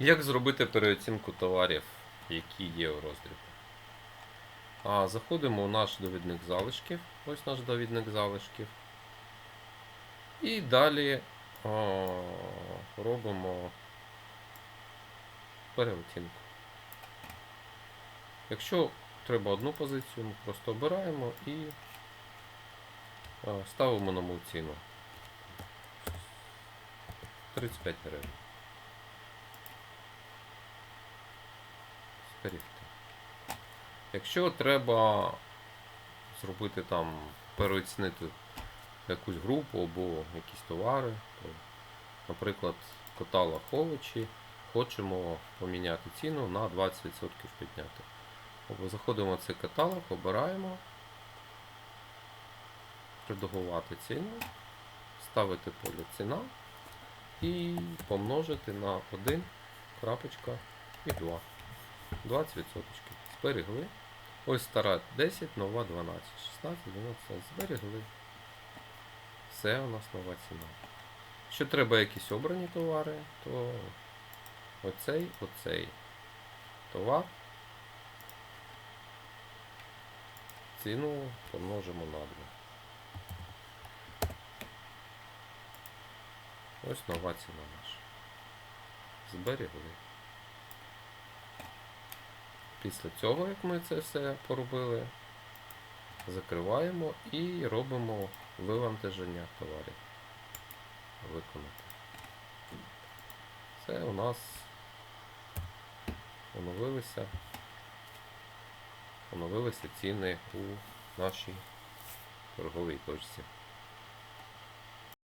Як зробити переоцінку товарів, які є у роздрібі? А, заходимо у наш довідник залишків. Ось наш довідник залишків. І далі а, робимо переоцінку. Якщо треба одну позицію, ми просто обираємо і а, ставимо нову ціну. 35 гривень. Зберігти. Якщо треба зробити там, переоцінити якусь групу або якісь товари, то, наприклад, каталог овочі, хочемо поміняти ціну на 20% підняти. Тобто Заходимо в цей каталог, обираємо, редагувати ціну, ставити поле ціна і помножити на 1 крапочка і 2. 20%. Зберегли. Ось стара 10, нова 12. 16, 12, зберегли. Все у нас нова ціна. Якщо треба якісь обрані товари, то оцей, оцей товар. Ціну помножимо на 2. Ось нова ціна наша. Зберегли. Після цього, як ми це все поробили, закриваємо і робимо вивантаження товарів. Виконати. Це у нас оновилися, оновилися ціни у нашій торговій точці.